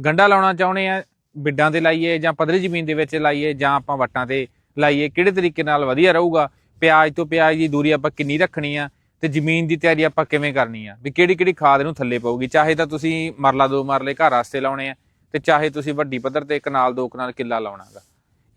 ਗੰਡਾ ਲਾਉਣਾ ਚਾਹੁੰਦੇ ਆ, ਬਿੱਡਾਂ ਤੇ ਲਾਈਏ ਜਾਂ ਪੱਧਰੀ ਜ਼ਮੀਨ ਦੇ ਵਿੱਚ ਲਾਈਏ ਜਾਂ ਆਪਾਂ ਵੱਟਾਂ ਤੇ ਲਾਈਏ, ਕਿਹੜੇ ਤਰੀਕੇ ਨਾਲ ਵਧੀਆ ਰਹੂਗਾ? ਪਿਆਜ਼ ਤੋਂ ਪਿਆਜ਼ ਦੀ ਦੂਰੀ ਆਪਾਂ ਕਿੰਨੀ ਰੱਖਣੀ ਆ ਤੇ ਜ਼ਮੀਨ ਦੀ ਤਿਆਰੀ ਆਪਾਂ ਕਿਵੇਂ ਕਰਨੀ ਆ? ਵੀ ਕਿਹੜੀ ਕਿਹੜੀ ਖਾਦ ਨੂੰ ਥੱਲੇ ਪਊਗੀ? ਚਾਹੇ ਤਾਂ ਤੁਸੀਂ ਮਰਲਾ ਦੋ ਮਰਲੇ ਘਰ ਵਾਸਤੇ ਲਾਉਣੇ ਆ ਤੇ ਚਾਹੇ ਤੁਸੀਂ ਵੱਡੀ ਪੱਧਰ ਤੇ ਕਨਾਲ ਦੋ ਕਨਾਲ ਕਿੱਲਾ ਲਾਉਣਾਗਾ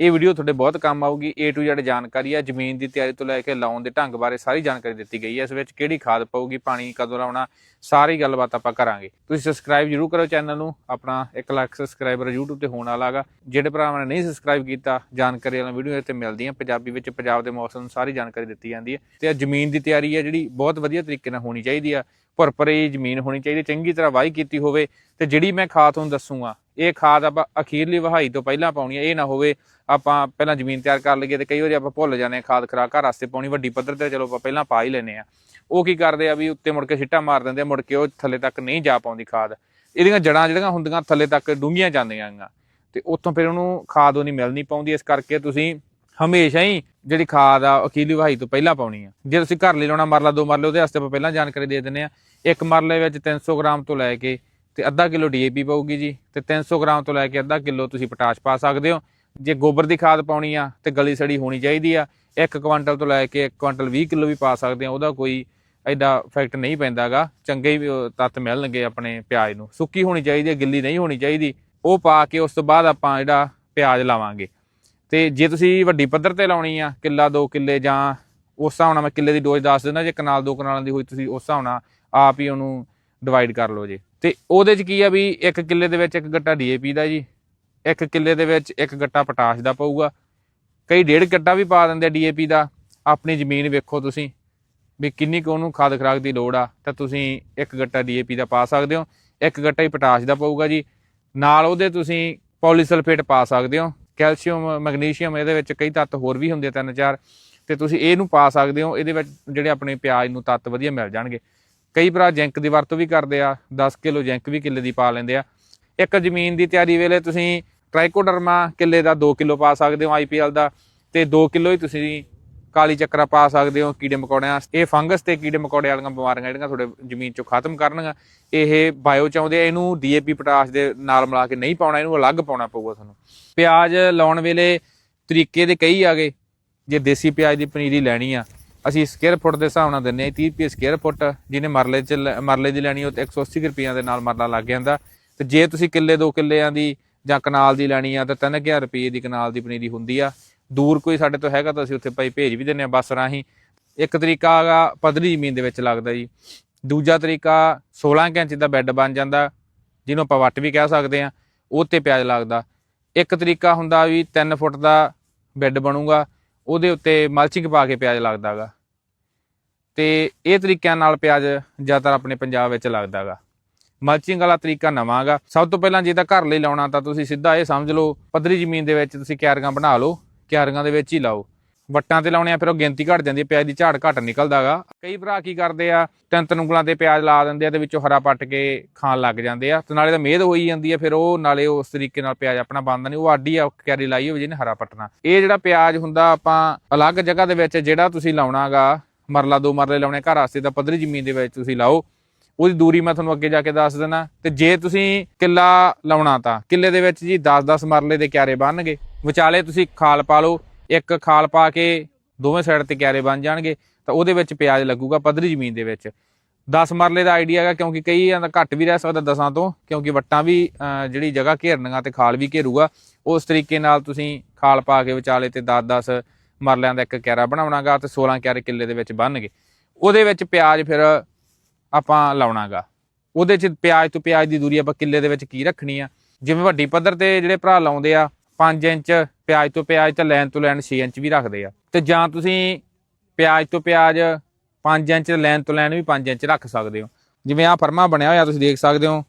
ਇਹ ਵੀਡੀਓ ਤੁਹਾਡੇ ਬਹੁਤ ਕੰਮ ਆਊਗੀ। A to Z ਜਾਣਕਾਰੀ ਆ, ਜ਼ਮੀਨ ਦੀ ਤਿਆਰੀ ਤੋਂ ਲੈ ਕੇ ਲਾਉਣ ਦੇ ਢੰਗ ਬਾਰੇ ਸਾਰੀ ਜਾਣਕਾਰੀ ਦਿੱਤੀ ਗਈ ਹੈ। ਇਸ ਵਿੱਚ ਕਿਹੜੀ ਖਾਦ ਪਊਗੀ, ਪਾਣੀ ਕਦੋਂ ਲਾਉਣਾ, ਸਾਰੀ ਗੱਲਬਾਤ ਆਪਾਂ ਕਰਾਂਗੇ। ਤੁਸੀਂ ਸਬਸਕ੍ਰਾਈਬ ਜਰੂਰ ਕਰੋ ਚੈਨਲ ਨੂੰ। ਆਪਣਾ 1 ਲੱਖ ਸਬਸਕ੍ਰਾਈਬਰ YouTube ਤੇ ਹੋਣ ਵਾਲਾਗਾ ਜਿਹੜੇ ਭਰਾਵਾਂ ਨੇ ਨਹੀਂ ਸਬਸਕ੍ਰਾਈਬ ਕੀਤਾ, ਜਾਣਕਾਰੀ ਵਾਲੀਆਂ ਵੀਡੀਓ ਇੱਥੇ ਮਿਲਦੀਆਂ। ਪੰਜਾਬੀ ਵਿੱਚ, ਪੰਜਾਬ ਦੇ ਮੌਸਮ ਨੂੰ ਸਾਰੀ ਜਾਣਕਾਰੀ ਦਿੱਤੀ ਜਾਂਦੀ ਹੈ। ਤੇ ਜ਼ਮੀਨ ਦੀ ਤਿਆਰੀ ਹੈ ਜਿਹੜੀ ਬਹੁਤ ਵਧੀਆ ਤਰੀਕੇ ਨਾਲ ਹੋਣੀ ਚਾਹੀਦੀ ਆ। ਭਰਪਰੀ ਜ਼ਮੀਨ ਹੋਣੀ ਚਾਹੀਦੀ, ਚੰਗੀ ਤਰ੍ਹਾਂ ਵਾਹੀ ਕੀਤੀ ਹੋਵੇ ਤੇ ਜਿਹੜੀ ਮੈਂ ਖਾਦ ਤੁਹਾਨੂੰ ਦੱਸੂਗਾ, ਇਹ ਖਾਦ ਆਪਾਂ ਅਖੀਰਲੀ ਵਹਾਈ ਤੋਂ ਪਹਿਲਾਂ ਪਾਉਣੀ ਹੈ ਇਹ ਨਾ ਹੋਵੇ ਆਪਾਂ ਪਹਿਲਾਂ ਜ਼ਮੀਨ ਤਿਆਰ ਕਰ ਲਈਏ ਤੇ ਕਈ ਵਾਰੀ ਆਪਾਂ ਭੁੱਲ ਜਾਂਦੇ ਹਾਂ ਖਾਦ ਖਰਾਕ ਘਰ ਵਾਸਤੇ ਪਾਉਣੀ, ਵੱਡੀ ਪੱਧਰ ਤੇ ਚਲੋ ਆਪਾਂ ਪਹਿਲਾਂ ਪਾ ਹੀ ਲੈਨੇ ਆ ਉਹ ਕੀ ਕਰਦੇ ਆ ਵੀ ਉੱਤੇ ਮੁੜ ਕੇ ਛਿੱਟਾ ਮਾਰ ਦਿੰਦੇ ਆ, ਮੁੜ ਕੇ ਉਹ ਥੱਲੇ ਤੱਕ ਨਹੀਂ ਜਾ ਪਾਉਂਦੀ ਖਾਦ। ਇਹਦੀਆਂ ਜੜਾਂ ਜਿਹੜੀਆਂ ਹੁੰਦੀਆਂ ਥੱਲੇ ਤੱਕ ਡੂੰਘੀਆਂ ਜਾਂਦੀਆਂ ਗੀਆਂ। ਤੇ ਉੱਥੋਂ ਫਿਰ ਉਹਨੂੰ ਖਾਦ ਉਹ ਨਹੀਂ ਮਿਲ ਨਹੀਂ ਪਾਉਂਦੀ, ਇਸ ਕਰਕੇ ਤੁਸੀਂ ਹਮੇਸ਼ਾ ਹੀ ਜਿਹੜੀ ਖਾਦ ਆ ਅਕੀਲੀ ਵਹਾਈ ਤੋਂ ਪਹਿਲਾਂ ਪਾਉਣੀ ਆ। ਜੇ ਤੁਸੀਂ ਘਰ ਲਈ ਲਾਉਣਾ, ਮਰਲਾ, ਦੋ ਮਰਲੇ, ਉਹਦੇ ਵਾਸਤੇ ਆਪਾਂ ਪਹਿਲਾਂ ਜਾਣਕਾਰੀ ਦੇ ਦਿੰਨੇ ਆ। ਇੱਕ ਮਰਲੇ ਵਿੱਚ 300 ਗ੍ਰਾਮ ਤੋਂ ਲੈ ਕੇ ਤੇ ਅੱਧਾ ਕਿਲੋ ਡੀਏਪੀ ਪਊਗੀ ਜੀ। ਤੇ 300 ਗ੍ਰਾਮ ਤੋਂ ਲੈ ਕੇ ਅੱਧਾ ਕਿਲੋ ਤੁਸੀਂ ਪੋਟਾਸ਼ ਪਾ ਸਕਦੇ ਹੋ। ਜੇ ਗੋਬਰ ਦੀ ਖਾਦ ਪਾਉਣੀ ਆ, ਤੇ ਗਲੀ ਸੜੀ ਹੋਣੀ ਚਾਹੀਦੀ ਆ। 1 ਕੁਇੰਟਲ ਤੋਂ ਲੈ ਕੇ 1 ਕੁਇੰਟਲ 20 ਕਿਲੋ ਵੀ ਪਾ ਸਕਦੇ ਆ, ਉਹਦਾ ਕੋਈ ਐਡਾ ਇਫੈਕਟ ਨਹੀਂ ਪੈਂਦਾਗਾ। ਚੰਗੇ ਹੀ ਤੱਤ ਮਿਲਣਗੇ ਆਪਣੇ ਪਿਆਜ਼ ਨੂੰ। ਸੁੱਕੀ ਹੋਣੀ ਚਾਹੀਦੀ ਹੈ ਗਿੱਲੀ ਨਹੀਂ ਹੋਣੀ ਚਾਹੀਦੀ। ਉਹ ਪਾ ਕੇ ਉਸ ਤੋਂ ਬਾਅਦ ਆਪਾਂ ਜਿਹੜਾ ਪਿਆਜ਼ ਲਾਵਾਂਗੇ। ਤੇ ਜੇ ਤੁਸੀਂ ਵੱਡੀ ਪੱਧਰ ਤੇ ਲਾਉਣੀ ਆ, ਕਿੱਲਾ 2 ਕਿੱਲੇ ਜਾਂ ਉਸ ਹਿਸਾਬ ਨਾਲ ਮੈਂ ਕਿੱਲੇ ਦੀ ਡੋਜ਼ ਦੱਸ ਦਿੰਦਾ, ਜੇ ਕਨਾਲ, ਦੋ ਕਨਾਲਾਂ ਦੀ ਹੋਈ ਤੁਸੀਂ ਉਸ ਹਿਸਾਬ ਨਾਲ ਆਪ ਹੀ ਉਹਨੂੰ ਡਿਵਾਈਡ ਕਰ ਲਓ ਜੇ। ਤੇ ਉਹਦੇ ਚ ਕੀ ਆ ਵੀ ਇੱਕ ਕਿੱਲੇ ਦੇ ਵਿੱਚ ਇੱਕ ਗੱਟਾ ਡੀਏਪੀ ਦਾ ਜੀ, ਇੱਕ ਕਿੱਲੇ ਦੇ ਵਿੱਚ ਇੱਕ ਗੱਟਾ ਪੋਟਾਸ਼ ਦਾ ਪਊਗਾ। ਕਈ ਡੇਢ ਗੱਟਾ ਵੀ ਪਾ ਦਿੰਦੇ ਡੀਏਪੀ ਦਾ, ਆਪਣੀ ਜ਼ਮੀਨ ਵੇਖੋ ਤੁਸੀਂ, ਵੀ ਕਿੰਨੀ ਕੁ ਉਹਨੂੰ ਖਾਦ ਖਰਾਕ ਦੀ ਲੋੜ ਆ, ਤਾਂ ਤੁਸੀਂ ਇੱਕ ਗੱਟਾ ਡੀਏਪੀ ਦਾ ਪਾ ਸਕਦੇ ਹੋ। ਇੱਕ ਗੱਟਾ ਹੀ ਪੋਟਾਸ਼ ਦਾ ਪਊਗਾ ਜੀ। ਨਾਲ ਉਹਦੇ ਤੁਸੀਂ ਪੋਲੀਸਲਫੇਟ ਪਾ ਸਕਦੇ ਹੋ। ਕੈਲਸ਼ੀਅਮ, ਮੈਗਨੀਸ਼ੀਅਮ ਇਹਦੇ ਵਿੱਚ ਕਈ ਤੱਤ ਹੋਰ ਵੀ ਹੁੰਦੇ ਆ ਤਿੰਨ ਚਾਰ, ਤੇ ਤੁਸੀਂ ਇਹਨੂੰ ਪਾ ਸਕਦੇ ਹੋ, ਇਹਦੇ ਵਿੱਚ ਜਿਹੜੇ ਆਪਣੇ ਪਿਆਜ਼ ਨੂੰ ਤੱਤ ਵਧੀਆ ਮਿਲ ਜਾਣਗੇ। ਕਈ ਭਰਾ ਜਿੰਕ ਦੀ ਵਰਤੋਂ ਵੀ ਕਰਦੇ ਆ 10 ਕਿਲੋ ਜਿੰਕ ਵੀ ਕਿੱਲੇ ਦੀ ਪਾ ਲੈਂਦੇ ਆ। ਇੱਕ ਜ਼ਮੀਨ ਦੀ ਤਿਆਰੀ ਵੇਲੇ ਤੁਸੀਂ ਟ੍ਰਾਈਕੋਡਰਮਾ ਕਿੱਲੇ ਦਾ 2 ਕਿਲੋ ਪਾ ਸਕਦੇ ਹੋ ਆਈਪੀਐਲ ਦਾ, ਤੇ 2 ਕਿਲੋ ਹੀ ਤੁਸੀਂ ਕਾਲੀ ਚੱਕਰਾ ਪਾ ਸਕਦੇ ਹੋ, ਕੀੜੇ ਮਕੌੜਿਆਂ ਇਹ ਫੰਗਸ ਤੇ ਕੀੜੇ ਮਕੌੜੇ ਵਾਲੀਆਂ ਬਿਮਾਰੀਆਂ ਜਿਹੜੀਆਂ ਤੁਹਾਡੇ ਜ਼ਮੀਨ ਚੋਂ ਖਤਮ ਕਰਨਗੀਆਂ। ਇਹ ਬਾਇਓ ਚਾਹੁੰਦੇ ਆ, ਇਹਨੂੰ ਡੀਏਪੀ ਪੋਟਾਸ਼ ਦੇ ਨਾਲ ਮਿਲਾ ਕੇ ਨਹੀਂ ਪਾਉਣਾ, ਇਹਨੂੰ ਅਲੱਗ ਪਾਉਣਾ ਪਊਗਾ ਤੁਹਾਨੂੰ। ਪਿਆਜ਼ ਲਾਉਣ ਵੇਲੇ ਤਰੀਕੇ ਦੇ ਕਈ ਆ ਗਏ। ਜੇ ਦੇਸੀ ਪਿਆਜ਼ ਦੀ ਪਨੀਰੀ ਲੈਣੀ ਆ, ਅਸੀਂ ਸਕੁਅਰ ਫੁੱਟ ਦੇ ਹਿਸਾਬ ਨਾਲ ਦਿੰਨੇ ਆ 30 ਰੁਪਏ ਸਕੁਅਰ ਫੁੱਟ, ਜਿਹਨੇ ਮਰਲੇ ਚ ਲੈ- ਮਰਲੇ ਦੀ ਲੈਣੀ ਉਹ ਤੇ 180 ਰੁਪਈਆਂ ਦੇ ਨਾਲ ਮਰਲਾ ਲੱਗ ਜਾਂਦਾ। ਤੇ ਜੇ ਤੁਸੀਂ ਕਿੱਲੇ ਦੋ ਕਿੱਲਿਆਂ ਦੀ ਜਾਂ ਕਨਾਲ ਦੀ ਲੈਣੀ ਆ, ਤਾਂ 3000 ਰੁਪਏ ਦੀ ਕਨਾਲ ਦੀ ਪਨੀਰੀ ਹੁੰਦੀ ਆ। ਦੂਰ ਕੋਈ ਸਾਡੇ ਤੋਂ ਹੈਗਾ ਤਾਂ ਅਸੀਂ ਉੱਥੇ ਭਾਈ ਭੇਜ ਵੀ ਦਿੰਨੇ ਆ ਬੱਸ ਰਾਹੀਂ। ਇੱਕ ਤਰੀਕਾ ਹੈਗਾ ਪੱਧਰੀ ਜ਼ਮੀਨ ਦੇ ਵਿੱਚ ਲੱਗਦਾ ਜੀ। ਦੂਜਾ ਤਰੀਕਾ 16 ਕੁ ਇੰਚ ਦਾ ਬੈੱਡ ਬਣ ਜਾਂਦਾ, ਜਿਹਨੂੰ ਆਪਾਂ ਵੱਟ ਵੀ ਕਹਿ ਸਕਦੇ ਆ ਉਹ ਤੇ ਪਿਆਜ਼ ਲੱਗਦਾ। ਇੱਕ ਤਰੀਕਾ ਹੁੰਦਾ ਵੀ 3 ਫੁੱਟ ਦਾ ਬੈੱਡ ਬਣੂਗਾ, ਉਹਦੇ ਉੱਤੇ ਮਲਚਿੰਗ ਪਾ ਕੇ ਪਿਆਜ਼ ਲੱਗਦਾਗਾ ਤੇ ਇਹ ਤਰੀਕਿਆਂ ਨਾਲ ਪਿਆਜ਼ ਜ਼ਿਆਦਾਤਰ ਆਪਣੇ ਪੰਜਾਬ ਵਿੱਚ ਲੱਗਦਾਗਾ ਮਲਚਿੰਗ ਵਾਲਾ ਤਰੀਕਾ ਨਵਾਂਗਾ ਸਭ ਤੋਂ ਪਹਿਲਾਂ ਜੇ ਤਾਂ ਘਰ ਲਈ ਲਾਉਣਾ ਤਾਂ ਤੁਸੀਂ ਸਿੱਧਾ ਇਹ ਸਮਝ ਲਓ, ਪੱਧਰੀ ਜ਼ਮੀਨ ਦੇ ਵਿੱਚ ਤੁਸੀਂ ਕਿਆਰੀਆਂ ਬਣਾ ਲਓ। ਕਿਆਰੀਆਂ ਦੇ ਵਿੱਚ ਹੀ ਲਾਓ। ਵੱਟਾਂ ਤੇ ਲਾਉਣੇ ਆ, ਫਿਰ ਉਹ ਗਿਣਤੀ ਘਟ ਜਾਂਦੀ ਹੈ ਪਿਆਜ਼ ਦੀ ਝਾੜ ਘਟ ਨਿਕਲਦਾਗਾ। ਕਈ ਭਰਾ ਕੀ ਕਰਦੇ ਆ, ਤਿੰਨ ਤਿੰਨ ਉਂਗਲਾਂ ਤੇ ਪਿਆਜ਼ ਲਾ ਦਿੰਦੇ ਆ ਤੇ ਵਿੱਚੋਂ ਹਰਾ ਪੱਟ ਕੇ ਖਾਣ ਲੱਗ ਜਾਂਦੇ ਆ। ਤੇ ਨਾਲੇ ਤਾਂ ਮਿਹਦ ਹੋਈ ਜਾਂਦੀ ਆ, ਫਿਰ ਉਹ ਨਾਲੇ ਉਸ ਤਰੀਕੇ ਨਾਲ ਪਿਆਜ਼ ਆਪਣਾ ਬਣਦਾ ਨਹੀਂ, ਉਹ ਆਡੀ ਆ ਕਿਆਰੀ ਲਾਈ ਹੋਵੇ ਜਿਹਨੇ ਹਰਾ ਪੱਟਣਾ। ਇਹ ਜਿਹੜਾ ਪਿਆਜ਼ ਹੁੰਦਾ, ਆਪਾਂ ਅਲੱਗ ਜਗ੍ਹਾ ਦੇ ਵਿੱਚ ਜਿਹੜਾ ਤੁਸੀਂ ਲਾਉਣਾਗਾ, ਮਰਲਾ ਦੋ ਮਰਲੇ ਲਾਉਣੇ ਘਰ ਵਾਸਤੇ, ਤਾਂ ਪੱਧਰੀ ਜ਼ਮੀਨ ਦੇ ਵਿੱਚ ਤੁਸੀਂ ਲਾਓ। ਉਹਦੀ ਦੂਰੀ ਮੈਂ ਤੁਹਾਨੂੰ ਅੱਗੇ ਜਾ ਕੇ ਦੱਸ ਦਿੰਦਾ। ਤੇ ਜੇ ਤੁਸੀਂ ਕਿੱਲਾ ਲਾਉਣਾ ਤਾਂ, ਕਿੱਲੇ ਦੇ ਵਿੱਚ ਜੀ 10-10 ਮਰਲੇ ਦੇ ਕਿਆਰੇ ਬਣਨਗੇ। ਵਿਚਾਲੇ ਤੁਸੀਂ ਖਾਲ ਪਾ ਲਓ, ਇੱਕ ਖਾਲ ਪਾ ਕੇ ਦੋਵੇਂ ਸਾਈਡ ਤੇ ਕਿਆਰੇ ਬਣ ਜਾਣਗੇ, ਤਾਂ ਉਹਦੇ ਵਿੱਚ ਪਿਆਜ਼ ਲੱਗੂਗਾ ਪੱਧਰੀ ਜ਼ਮੀਨ ਦੇ ਵਿੱਚ। 10 ਮਰਲੇ ਦਾ ਆਈਡੀਆ ਹੈਗਾ, ਕਿਉਂਕਿ ਕਈ ਦਾ ਘੱਟ ਵੀ ਰਹਿ ਸਕਦਾ ਦਸਾਂ ਤੋਂ, ਕਿਉਂਕਿ ਵੱਟਾਂ ਵੀ ਜਿਹੜੀ ਜਗ੍ਹਾ ਘੇਰਨੀਆਂ ਤੇ ਖਾਲ ਵੀ ਘੇਰੂਗਾ, ਉਸ ਤਰੀਕੇ ਨਾਲ ਤੁਸੀਂ ਖਾਲ ਪਾ ਕੇ ਵਿਚਾਲੇ ਤੇ 10-10 ਮਰਲਿਆਂ ਦਾ ਇੱਕ ਕਿਆਰਾ ਬਣਾਉਣਾਗਾ ਤੇ 16 ਕਿਆਰੇ ਕਿੱਲੇ ਦੇ ਵਿੱਚ ਬਣਨਗੇ। ਉਹਦੇ ਵਿੱਚ ਪਿਆਜ਼ ਫਿਰ ਆਪਾਂ ਲਾਉਣਾਗਾ। ਉਹਦੇ ਚ ਪਿਆਜ਼ ਤੋਂ ਪਿਆਜ਼ ਦੀ ਦੂਰੀ ਆਪਾਂ ਕਿੱਲੇ ਦੇ ਵਿੱਚ ਕੀ ਰੱਖਣੀ ਆ? ਜਿਵੇਂ ਵੱਡੀ ਪੱਧਰ ਤੇ ਜਿਹੜੇ ਭਰਾ ਲਾਉਂਦੇ ਆ 5 ਇੰਚ ਪਿਆਜ਼ ਤੋਂ ਪਿਆਜ਼ ਤੇ ਲੈਣ ਤੋਂ ਲੈਣ 6 ਇੰਚ ਵੀ ਰੱਖਦੇ ਆ। ਤੇ ਜਾਂ ਤੁਸੀਂ ਪਿਆਜ਼ ਤੋਂ ਪਿਆਜ਼ 5 ਇੰਚ ਲੈਣ ਤੋਂ ਲੈਣ ਵੀ 5 ਇੰਚ ਰੱਖ ਸਕਦੇ ਹੋ। ਜਿਵੇਂ ਆ ਫਰਮਾ ਬਣਿਆ ਹੋਇਆ ਤੁਸੀਂ ਦੇਖ ਸਕਦੇ ਹੋ।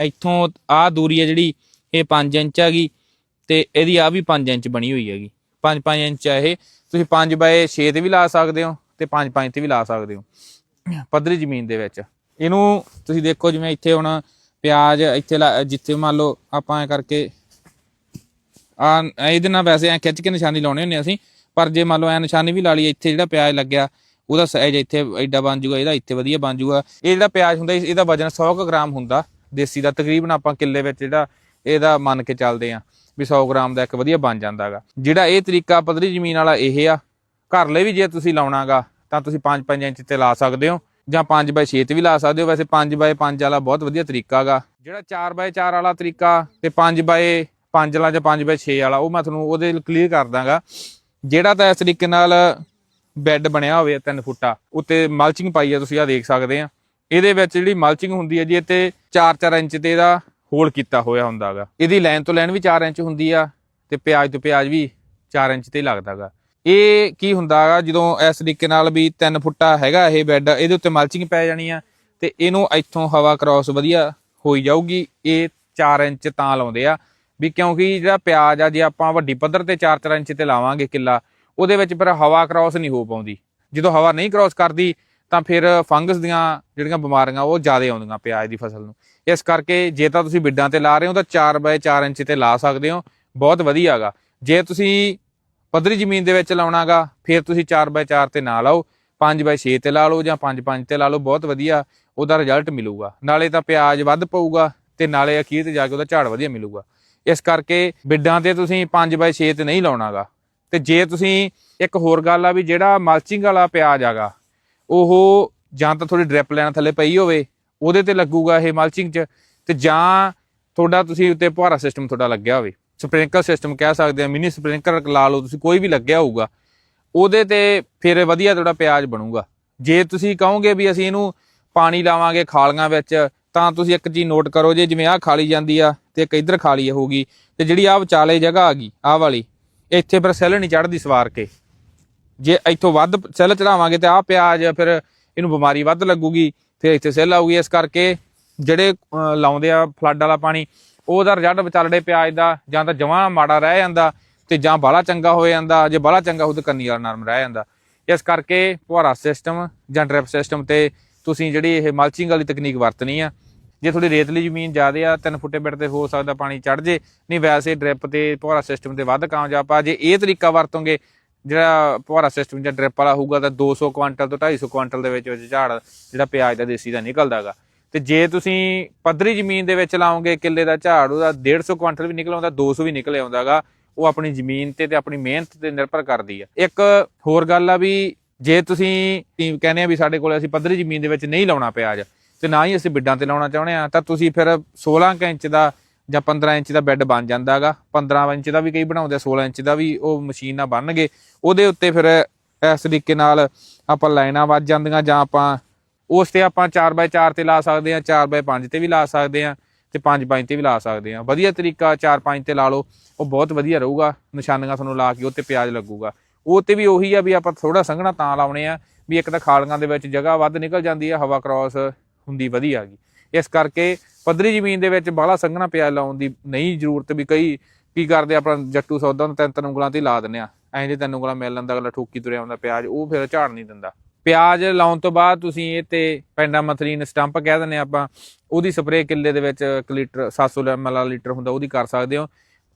ਇੱਥੋਂ ਆ ਦੂਰੀ ਹੈ ਜਿਹੜੀ, ਇਹ 5 ਇੰਚ ਹੈਗੀ ਤੇ ਇਹਦੀ ਆ ਵੀ 5 ਇੰਚ ਬਣੀ ਹੋਈ ਹੈਗੀ। 5-5 ਇੰਚ ਆ ਇਹ। ਤੁਸੀਂ 5 ਬਾਏ 6 ਤੇ ਵੀ ਲਾ ਸਕਦੇ ਹੋ ਤੇ 5-5 ਤੇ ਵੀ ਲਾ ਸਕਦੇ ਹੋ ਪੱਧਰੀ ਜ਼ਮੀਨ ਦੇ ਵਿੱਚ। ਇਹਨੂੰ ਤੁਸੀਂ ਦੇਖੋ ਜਿਵੇਂ ਇੱਥੇ ਹੁਣ ਪਿਆਜ਼ ਇੱਥੇ ਲਾ- ਜਿੱਥੇ ਮੰਨ ਲਓ ਆਪਾਂ ਐ ਕਰਕੇ ਆ, ਇਹਦੇ ਨਾਲ ਵੈਸੇ ਐ ਖਿੱਚ ਕੇ ਨਿਸ਼ਾਨੀ ਲਾਉਣੇ ਹੁੰਦੇ ਅਸੀਂ, ਪਰ ਜੇ ਮੰਨ ਲਓ ਐ ਨਿਸ਼ਾਨੀ ਵੀ ਲਾ ਲਈ ਇੱਥੇ ਜਿਹੜਾ ਪਿਆਜ਼ ਲੱਗਿਆ, ਉਹਦਾ ਸਾਈਜ਼ ਇੱਥੇ ਐਡਾ ਬਣ ਜੂਗਾ, ਇਹਦਾ ਇੱਥੇ ਵਧੀਆ ਬਣ ਜੂਗਾ। ਇਹ ਜਿਹੜਾ ਪਿਆਜ਼ ਹੁੰਦਾ ਇਹਦਾ ਵਜਨ 100 ਕੁ ਗ੍ਰਾਮ ਹੁੰਦਾ, ਦੇਸੀ ਦਾ, ਤਕਰੀਬਨ ਆਪਾਂ ਕਿੱਲੇ ਵਿੱਚ ਜਿਹੜਾ ਇਹਦਾ ਮੰਨ ਕੇ ਚੱਲਦੇ ਆ, ਵੀ 100 ਗ੍ਰਾਮ ਦਾ ਇੱਕ ਵਧੀਆ ਬਣ ਜਾਂਦਾਗਾ ਜਿਹੜਾ ਇਹ ਤਰੀਕਾ ਪੱਧਰੀ ਜ਼ਮੀਨ ਵਾਲਾ ਇਹ ਆ, ਘਰ ਲਈ ਵੀ ਜੇ ਤੁਸੀਂ ਲਾਉਣਾਗਾ, ਤਾਂ ਤੁਸੀਂ 5-5 ਇੰਚ ਤੇ ਲਾ ਸਕਦੇ ਹੋ, ਜਾਂ 5 ਬਾਏ 6 ਤੇ ਵੀ ਲਾ ਸਕਦੇ ਹੋ। ਵੈਸੇ 5 ਬਾਏ 5 ਵਾਲਾ ਬਹੁਤ ਵਧੀਆ ਤਰੀਕਾ ਗਾ ਜਿਹੜਾ 4 ਬਾਏ 4 ਵਾਲਾ ਤਰੀਕਾ ਤੇ 5 ਬਾਏ 5 ਵਾਲਾ ਜਾਂ 5 ਬਾਏ 6 ਵਾਲਾ, ਉਹ ਮੈਂ ਤੁਹਾਨੂੰ ਉਹਦੇ ਕਲੀਅਰ ਕਰ ਦਾਂਗਾ। ਜਿਹੜਾ ਤਾਂ ਇਸ ਤਰੀਕੇ ਨਾਲ ਬੈੱਡ ਬਣਿਆ ਹੋਵੇ 3 ਫੁੱਟਾ, ਉੱਤੇ ਮਲਚਿੰਗ ਪਾਈ ਆ ਤੁਸੀਂ ਆ ਦੇਖ ਸਕਦੇ ਆ। ਇਹਦੇ ਵਿੱਚ ਜਿਹੜੀ ਮਲਚਿੰਗ ਹੁੰਦੀ ਹੈ ਜੀ ਇਹ ਤੇ 4-4 ਇੰਚ ਤੇ ਇਹਦਾ ਹੋਲ ਕੀਤਾ ਹੋਇਆ ਹੁੰਦਾਗਾ ਇਹਦੀ ਲਾਈਨ ਤੋਂ ਲਾਈਨ ਵੀ 4 ਇੰਚ ਹੁੰਦੀ ਆ ਤੇ ਪਿਆਜ਼ ਤੋਂ ਪਿਆਜ਼ ਵੀ 4 ਇੰਚ ਤੇ ਹੀ ਲੱਗਦਾਗਾ ਇਹ ਕੀ ਹੁੰਦਾਗਾ ਜਦੋਂ ਇਸ ਤਰੀਕੇ ਨਾਲ ਵੀ 3 ਫੁੱਟਾ ਹੈਗਾ ਇਹ ਬੈੱਡ ਇਹਦੇ ਉੱਤੇ ਮਲਚਿੰਗ ਪੈ ਜਾਣੀ ਆ ਤੇ ਇਹਨੂੰ ਇੱਥੋਂ ਹਵਾ ਕ੍ਰਾਸ ਵਧੀਆ ਹੋਈ ਜਾਊਗੀ, ਇਹ 4 ਇੰਚ ਤਾਂ ਲਾਉਂਦੇ ਆ। ਵੀ ਕਿਉਂਕਿ ਜਿਹੜਾ ਪਿਆਜ਼ ਆ, ਜੇ ਆਪਾਂ ਵੱਡੀ ਪੱਧਰ ਤੇ 4-4 ਇੰਚ ਤੇ ਲਾਵਾਂਗੇ ਕਿੱਲਾ, ਉਹਦੇ ਵਿੱਚ ਫਿਰ ਹਵਾ ਕ੍ਰਾਸ ਨਹੀਂ ਹੋ ਪਾਉਂਦੀ। ਜਦੋਂ ਹਵਾ ਨਹੀਂ ਕ੍ਰਾਸ ਕਰਦੀ, ਤਾਂ ਫਿਰ ਫੰਗਸ ਦੀਆਂ ਜਿਹੜੀਆਂ ਬਿਮਾਰੀਆਂ, ਉਹ ਜ਼ਿਆਦਾ ਆਉਂਦੀਆਂ ਪਿਆਜ਼ ਦੀ ਫਸਲ ਨੂੰ। ਇਸ ਕਰਕੇ ਜੇ ਤਾਂ ਤੁਸੀਂ ਬਿੱਡਾਂ ਤੇ ਲਾ ਰਹੇ ਹੋ, ਤਾਂ 4 ਬਾਏ 4 ਇੰਚ ਤੇ ਲਾ ਸਕਦੇ ਹੋ। ਬਹੁਤ ਵਧੀਆ ਹੈਗਾ ਜੇ ਤੁਸੀਂ ਪੱਧਰੀ ਜ਼ਮੀਨ ਦੇ ਵਿੱਚ ਲਾਉਣਾਗਾ, ਫਿਰ ਤੁਸੀਂ 4 ਬਾਏ 4 ਤੇ ਨਾ ਲਾਓ। 5 ਬਾਏ 6 ਤੇ ਲਾ ਲਓ ਜਾਂ 5 5 ਤੇ ਲਾ ਲਓ, ਬਹੁਤ ਵਧੀਆ ਉਹਦਾ ਰਿਜ਼ਲਟ ਮਿਲੂਗਾ। ਨਾਲੇ ਤਾਂ ਪਿਆਜ਼ ਵੱਧ ਪਊਗਾ ਤੇ ਨਾਲੇ ਅਖੀਰ ਤੇ ਜਾ ਕੇ ਉਹਦਾ ਝਾੜ ਵਧੀਆ ਮਿਲੂਗਾ। ਇਸ ਕਰਕੇ ਬਿੱਡਾਂ ਤੇ ਤੁਸੀਂ 5 ਬਾਏ 6 ਤੇ ਨਹੀਂ ਲਾਉਣਾਗਾ। ਤੇ ਜੇ ਤੁਸੀਂ ਇੱਕ ਹੋਰ ਗੱਲ ਆ ਵੀ ਜਿਹੜਾ ਮਲਚਿੰਗ ਵਾਲਾ ਪਿਆਜ਼ ਆਗਾ, ਉਹ ਜਾਂ ਤਾਂ ਥੋੜੀ ਡ੍ਰਿਪ ਲੈਣ ਥੱਲੇ ਪਈ ਹੋਵੇ, ਉਹਦੇ ਤੇ ਲੱਗੂਗਾ ਇਹ ਮਲਚਿੰਗ 'ਚ, ਤੇ ਜਾਂ ਤੁਹਾਡਾ ਤੁਸੀਂ ਉੱਤੇ ਫੁਹਾਰਾ ਸਿਸਟਮ ਤੁਹਾਡਾ ਲੱਗਿਆ ਹੋਵੇ। ਸਪ੍ਰਿੰਕਲ ਸਿਸਟਮ ਕਹਿ ਸਕਦੇ ਆ ਮਿਨੀ ਸਪ੍ਰਿੰਕਲਰ ਲਾ ਲਓ, ਤੁਸੀਂ ਕੋਈ ਵੀ ਲੱਗਿਆ ਹੋਊਗਾ, ਉਹਦੇ ਤੇ ਫਿਰ ਵਧੀਆ ਤੁਹਾਡਾ ਪਿਆਜ਼ ਬਣੂਗਾ। ਜੇ ਤੁਸੀਂ ਕਹੋਗੇ ਵੀ ਅਸੀਂ ਇਹਨੂੰ ਪਾਣੀ ਲਾਵਾਂਗੇ ਖਾਲੀਆਂ ਵਿੱਚ ਤਾਂ ਤੁਸੀਂ ਇੱਕ ਚੀਜ਼ ਨੋਟ ਕਰੋ ਜੇ ਜਿਵੇਂ ਆਹ ਖਾਲੀ ਜਾਂਦੀ ਆ ਤੇ ਇੱਕ ਇੱਧਰ ਖਾਲੀ ਹੋਊਗੀ ਤੇ ਜਿਹੜੀ ਆਹ ਵਿਚਾਲੇ ਜਗ੍ਹਾ ਆ ਗਈ, ਆਹ ਵਾਲੀ, ਇੱਥੇ ਫਿਰ ਸੈੱਲ ਨਹੀਂ ਚੜਦੀ ਸਵਾਰ ਕੇ। ਜੇ ਇੱਥੋਂ ਵੱਧ ਸੈੱਲ ਚੜਾਵਾਂਗੇ ਤੇ ਆਹ ਪਿਆਜ਼ ਫਿਰ ਇਹਨੂੰ ਬਿਮਾਰੀ ਵੱਧ ਲੱਗੂਗੀ, ਫਿਰ ਇੱਥੇ ਸੈੱਲ ਆਊਗੀ ਇਸ ਕਰਕੇ ਜਿਹੜੇ ਲਾਉਂਦੇ ਆ ਫਲੱਡ ਵਾਲਾ ਪਾਣੀ, ਉਹਦਾ ਰਿਜ਼ਲਟ ਵਿਚਾਲੜੇ ਪਿਆਜ਼ ਦਾ ਜਾਂ ਤਾਂ ਜਮਾਂ ਮਾੜਾ ਰਹਿ ਜਾਂਦਾ ਤੇ ਜਾਂ ਬਾਹਲਾ ਚੰਗਾ ਹੋ ਜਾਂਦਾ, ਜੇ ਬਾਹਲਾ ਚੰਗਾ ਹੋ ਤਾਂ ਕੰਨੀ ਵਾਲਾ ਨਰਮ ਰਹਿ ਜਾਂਦਾ। ਇਸ ਕਰਕੇ ਫੁਹਾਰਾ ਸਿਸਟਮ ਜਾਂ ਡ੍ਰਿਪ ਸਿਸਟਮ ਤੇ ਤੁਸੀਂ ਜਿਹੜੀ ਇਹ ਮਲਚਿੰਗ ਵਾਲੀ ਤਕਨੀਕ ਵਰਤਣੀ ਆ, ਜੇ ਤੁਹਾਡੀ ਰੇਤਲੀ ਜ਼ਮੀਨ ਜ਼ਿਆਦੇ ਆ 3 ਫੁੱਟੇ ਬਿੱਟ ਤੇ ਹੋ ਸਕਦਾ ਪਾਣੀ ਚੜ ਜੇ, ਨਹੀਂ ਵੈਸੇ ਡ੍ਰਿਪ ਤੇ ਫੁਹਾਰਾ ਸਿਸਟਮ ਤੇ ਵੱਧ ਕਾਮਯਾਬ ਆ, ਜੇ ਇਹ ਤਰੀਕਾ ਵਰਤੋਗੇ, ਜਿਹੜਾ ਫੁਹਾਰਾ ਸਿਸਟਮ ਜਾਂ ਡ੍ਰਿਪ ਵਾਲਾ ਹੋਊਗਾ ਤਾਂ 200 ਕੁਇੰਟਲ ਤੋਂ 250 ਕੁਇੰਟਲ ਦੇ ਵਿੱਚ ਵਿੱਚ ਝਾੜ, ਜਿਹੜਾ ਪਿਆਜ਼ ਦਾ ਦੇਸੀ ਦਾ ਨਿਕਲਦਾਗਾ ਤੇ ਜੇ ਤੁਸੀਂ ਪੱਧਰੀ ਜ਼ਮੀਨ ਦੇ ਵਿੱਚ ਲਾਓਗੇ, ਕਿੱਲੇ ਦਾ ਝਾੜ, ਉਹਦਾ 150 ਕੁਇੰਟਲ ਵੀ ਨਿਕਲ ਆਉਂਦਾ 200 ਵੀ ਨਿਕਲ ਆਉਂਦਾਗਾ ਉਹ ਆਪਣੀ ਜ਼ਮੀਨ ਤੇ ਤੇ ਆਪਣੀ ਮਿਹਨਤ ਤੇ ਨਿਰਭਰ ਕਰਦੀ ਆ। ਇੱਕ ਹੋਰ ਗੱਲ ਆ ਵੀ ਜੇ ਤੁਸੀਂ ਕੀ ਕਹਿੰਦੇ ਆ ਵੀ ਸਾਡੇ ਕੋਲ ਅਸੀਂ ਪੱਧਰੀ ਜ਼ਮੀਨ ਦੇ ਵਿੱਚ ਨਹੀਂ ਲਾਉਣਾ ਪਿਆਜ਼ ਤੇ ਨਾ ਹੀ ਅਸੀਂ ਬਿੱਡਾਂ ਤੇ ਲਾਉਣਾ ਚਾਹੁੰਦੇ ਆ ਤਾਂ ਤੁਸੀਂ ਫਿਰ 16 ਕੁ ਇੰਚ ਦਾ ਜਾਂ 15 ਇੰਚ ਦਾ ਬੈੱਡ ਬਣ ਜਾਂਦਾਗਾ 15 ਇੰਚ ਦਾ ਵੀ ਕਈ ਬਣਾਉਂਦੇ ਆ 16 ਇੰਚ ਦਾ ਵੀ ਉਹ ਮਸ਼ੀਨ ਨਾਲ ਬਣਨਗੇ। ਉਹਦੇ ਉੱਤੇ ਫਿਰ ਇਸ ਤਰੀਕੇ ਨਾਲ ਆਪਾਂ ਲਾਈਨਾਂ ਵੱਜ ਜਾਂਦੀਆਂ ਜਾਂ ਆਪਾਂ ਉਸ ਤੇ ਆਪਾਂ 4x4 ਤੇ ਲਾ ਸਕਦੇ ਆ 4x5 ਤੇ ਵੀ ਲਾ ਸਕਦੇ ਆ ਤੇ 5x5 ਤੇ ਵੀ ਲਾ ਸਕਦੇ ਆ ਵਧੀਆ ਤਰੀਕਾ 4-5 ਤੇ ਲਾ ਲਓ, ਉਹ ਬਹੁਤ ਵਧੀਆ ਰਹੂਗਾ। ਨਿਸ਼ਾਨੀਆਂ ਤੁਹਾਨੂੰ ਲਾ ਕੇ ਉੱਤੇ ਪਿਆਜ਼ ਲੱਗੂਗਾ। ਉਹ ਤੇ ਵੀ ਉਹੀ ਆ ਵੀ ਆਪਾਂ ਥੋੜਾ ਸੰਘਣਾ ਤਾਂ ਲਾਉਣੇ ਆ ਵੀ ਇੱਕ ਤਾਂ ਖਾਲੀਆਂ ਦੇ ਵਿੱਚ ਜਗ੍ਹਾ ਵੱਧ ਨਿਕਲ ਜਾਂਦੀ ਆ ਹਵਾ ਕ੍ਰਾਸ ਹੁੰਦੀ ਵਧੀਆ ਹੈਗੀ ਇਸ ਕਰਕੇ ਪੱਧਰੀ ਜ਼ਮੀਨ ਦੇ ਵਿੱਚ ਬਾਹਲਾ ਸੰਘਣਾ ਪਿਆਜ਼ ਲਾਉਣ ਦੀ ਨਹੀਂ ਜ਼ਰੂਰਤ ਵੀ ਕਈ ਕੀ ਕਰਦੇ ਆ, ਆਪਣਾ ਜੱਟੂ ਸੌਦਾ ਨੂੰ ਤਿੰਨ ਤਿੰਨ ਉਂਗਲਾਂ ਤੇ ਲਾ ਦਿੰਦੇ ਆ। ਐਂ ਜੇ ਤਿੰਨ ਉਂਗਲਾਂ ਮਿਲ ਲੈਂਦਾ ਅਗਲਾ ਠੋਕੀ ਤੁਰਿਆ ਆਉਂਦਾ ਪਿਆਜ਼ ਉਹ ਫਿਰ ਝਾੜ ਨਹੀਂ ਦਿੰਦਾ। ਪਿਆਜ਼ ਲਾਉਣ ਤੋਂ ਬਾਅਦ ਤੁਸੀਂ ਇਹ ਤੇ ਪੈਂਡਾਮਥਲੀਨ ਸਟੰਪ ਕਹਿ ਦਿੰਦੇ ਆ ਆਪਾਂ ਉਹਦੀ ਸਪਰੇਅ ਕਿੱਲੇ ਦੇ ਵਿੱਚ 1 ਲੀਟਰ 700 ml ਵਾਲਾ ਲੀਟਰ ਹੁੰਦਾ ਉਹਦੀ ਕਰ ਸਕਦੇ ਹੋ।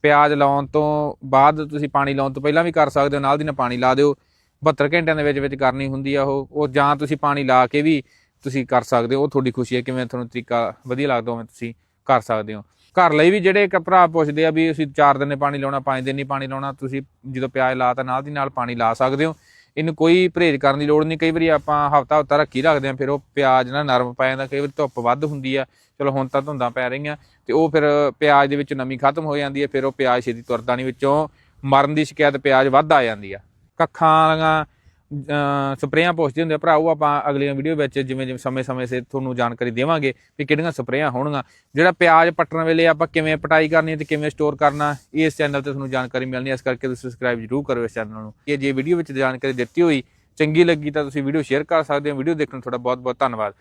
ਪਿਆਜ਼ ਲਾਉਣ ਤੋਂ ਬਾਅਦ ਤੁਸੀਂ ਪਾਣੀ ਲਾਉਣ ਤੋਂ ਪਹਿਲਾਂ ਵੀ ਕਰ ਸਕਦੇ ਹੋ, ਨਾਲ ਦੀ ਨਾਲ ਪਾਣੀ ਲਾ ਦਿਓ। 72 ਘੰਟਿਆਂ ਦੇ ਵਿੱਚ ਵਿੱਚ ਕਰਨੀ ਹੁੰਦੀ ਆ ਉਹ। ਉਹ ਜਾਂ ਤੁਸੀਂ ਪਾਣੀ ਲਾ ਕੇ ਵੀ ਤੁਸੀਂ ਕਰ ਸਕਦੇ ਹੋ। ਉਹ ਤੁਹਾਡੀ ਖੁਸ਼ੀ ਹੈ ਕਿਵੇਂ ਤੁਹਾਨੂੰ ਤਰੀਕਾ ਵਧੀਆ ਲੱਗਦਾ ਹੋਵੇ ਤੁਸੀਂ ਕਰ ਸਕਦੇ ਹੋ। ਘਰ ਲਈ ਵੀ ਜਿਹੜੇ ਇੱਕ ਭਰਾ ਪੁੱਛਦੇ ਆ ਵੀ ਅਸੀਂ 4 ਦਿਨੇ ਪਾਣੀ ਲਾਉਣਾ 5 ਦਿਨ ਨਹੀਂ ਪਾਣੀ ਲਾਉਣਾ, ਤੁਸੀਂ ਜਦੋਂ ਪਿਆਜ਼ ਲਾਤਾ ਨਾਲ ਦੀ ਨਾਲ ਪਾਣੀ ਲਾ ਸਕਦੇ ਹੋ। ਇਹਨੂੰ ਕੋਈ ਪਰਹੇਜ਼ ਕਰਨ ਦੀ ਲੋੜ ਨਹੀਂ। ਕਈ ਵਾਰੀ ਆਪਾਂ ਹਫਤਾ ਹਫਤਾ ਰੱਖੀ ਰੱਖਦੇ ਆ ਫਿਰ ਉਹ ਪਿਆਜ਼ ਨਾ ਨਰਮ ਪੈ ਜਾਂਦਾ, ਕਈ ਵਾਰੀ ਧੁੱਪ ਵੱਧ ਹੁੰਦੀ ਆ। ਚਲੋ ਹੁਣ ਤਾਂ ਧੁੰਦਾਂ ਪੈ ਰਹੀਆਂ ਤੇ ਉਹ ਫਿਰ ਪਿਆਜ਼ ਦੇ ਵਿੱਚ ਨਮੀ ਖਤਮ ਹੋ ਜਾਂਦੀ ਹੈ ਫਿਰ ਉਹ ਪਿਆਜ਼ ਛੇਤੀ ਤੁਰਦਾ ਨਹੀਂ, ਵਿੱਚੋਂ ਮਰਨ ਦੀ ਸ਼ਿਕਾਇਤ ਪਿਆਜ਼ ਵੱਧ ਆ ਜਾਂਦੀ ਆ। ਕੱਖਾਂ ਵਾਲੀਆਂ ਸਪਰੇਆਂ ਪੁੱਛਦੇ ਹੁੰਦੇ ਆ, ਭਰਾ, ਉਹ ਆਪਾਂ ਅਗਲੀਆਂ ਵੀਡੀਓ ਵਿੱਚ ਜਿਵੇਂ ਜਿਵੇਂ ਸਮੇਂ-ਸਮੇਂ ਸੇ ਤੁਹਾਨੂੰ ਜਾਣਕਾਰੀ ਦੇਵਾਂਗੇ ਵੀ ਕਿਹੜੀਆਂ ਸਪਰੇਆਂ ਹੋਣਗੀਆਂ। ਜਿਹੜਾ ਪਿਆਜ਼ ਪੱਟਣ ਵੇਲੇ ਆਪਾਂ ਕਿਵੇਂ ਪਟਾਈ ਕਰਨੀ ਹੈ ਤੇ ਕਿਵੇਂ ਸਟੋਰ ਕਰਨਾ, ਇਸ ਚੈਨਲ ਤੇ ਤੁਹਾਨੂੰ ਜਾਣਕਾਰੀ ਮਿਲਣੀ ਇਸ ਕਰਕੇ ਤੁਸੀਂ ਸਬਸਕ੍ਰਾਈਬ ਜ਼ਰੂਰ ਕਰੋ ਇਸ ਚੈਨਲ ਨੂੰ। ਇਹ ਜੇ ਵੀਡੀਓ ਵਿੱਚ ਜਾਣਕਾਰੀ ਦਿੱਤੀ ਹੋਈ, ਚੰਗੀ ਲੱਗੀ ਤਾਂ ਤੁਸੀਂ ਵੀਡੀਓ ਸ਼ੇਅਰ ਕਰ ਸਕਦੇ ਹੋ। ਵੀਡੀਓ ਦੇਖਣ ਨੂੰ ਤੁਹਾਡਾ ਬਹੁਤ-ਬਹੁਤ ਧੰਨਵਾਦ।